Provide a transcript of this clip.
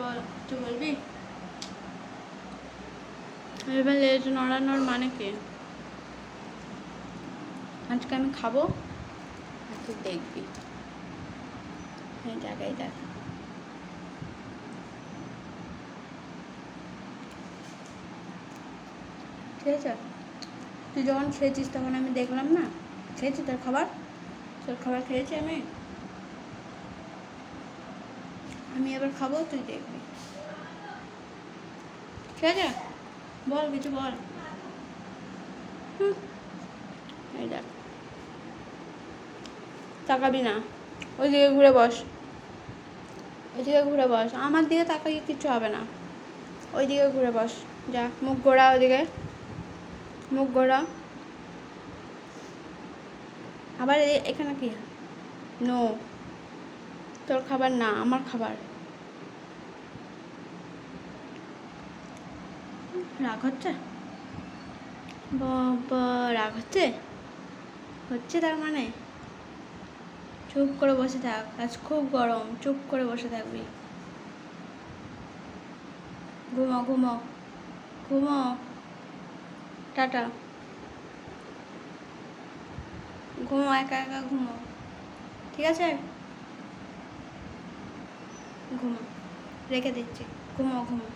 বল তুই বলবি? এবার লেজ নড়ানোর মানে কি? আজকে আমি খাব? আর তুই দেখবি। এই জায়গায় দেখ। ঠিক আছে তুই যখন খেয়েছিস তখন আমি দেখলাম না? খেয়েছি তোর খাবার? তোর খাবার খেয়েছি আমি? আমি এবার খাব, তুই দেখবি। ঠিক আছে? বল, কিছু বল। এই দেখ। তাকাবি না। ওইদিকে ঘুরে বস। ওইদিকে ঘুরে বস। আমার দিকে তাকাইয়ে কিচ্ছু হবে না। ওইদিকে ঘুরে বস। যা, মুখ গোড়া ওইদিকে। মুখ গোড়া আবার এখানে কি? নো তোর খাবার? না আমার খাবার। রাগ হচ্ছে? বাবা রাগ হচ্ছে? হচ্ছে তার মানে? চুপ করে বসে থাক আজ খুব গরম চুপ করে বসে থাকবি। ঘুমো ঘুমো ঘুমো। টাটা। ঘুমো একা একা ঘুমো। ঠিক আছে? ঘুমো। রেখে দিচ্ছি। ঘুমো ঘুমো।